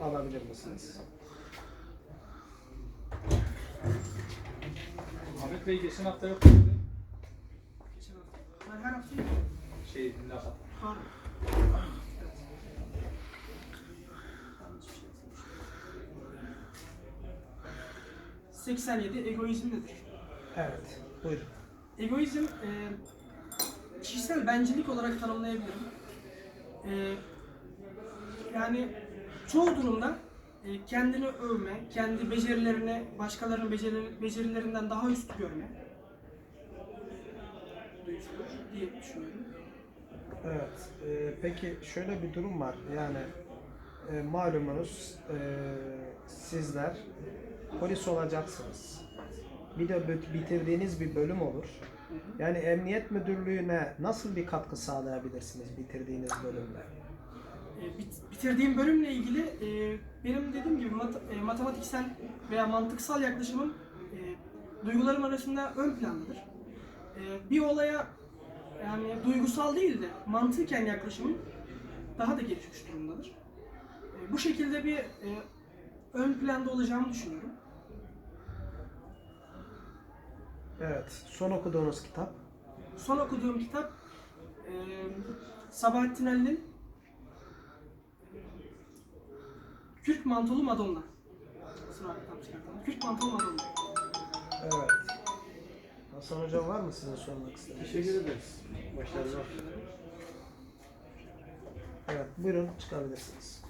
alabilir misiniz? Ahmet Bey geçen hafta yok muydu? Geçen hafta. Ben her hafta Şey, mülakat. Yazmışım. 87 egoizm nedir? Evet. Buyurun. Egoizm e, kişisel bencillik olarak tanımlayabilirim. E, yani çoğu durumda e, kendini övme, kendi becerilerini başkalarının beceri, becerilerinden daha üst görme diye düşünüyorum. Evet. e, peki şöyle bir durum var. Yani e, malumunuz e, sizler polis olacaksınız. Bir de bit- bitirdiğiniz bir bölüm olur. Yani emniyet müdürlüğüne nasıl bir katkı sağlayabilirsiniz bitirdiğiniz bölümde? Bit- bitirdiğim bölümle ilgili e, benim dediğim gibi mat- e, matematiksel veya mantıksal yaklaşımım e, duygularım arasında ön plandadır. E, bir olaya yani duygusal değil de mantıken yaklaşımım daha da gelişmiş durumdadır. E, bu şekilde bir e, ön planda olacağımı düşünüyorum. Evet. Son okuduğunuz kitap. Son okuduğum kitap e, Sabahattin Ali'nin Kürk Mantolu Madonna. Çıkartalım. Kürk Mantolu Madonna. Evet. Hasan Hocam var mı sizin sormak istediğiniz? Teşekkür ederiz. Başarılar. Evet. Buyurun çıkabilirsiniz.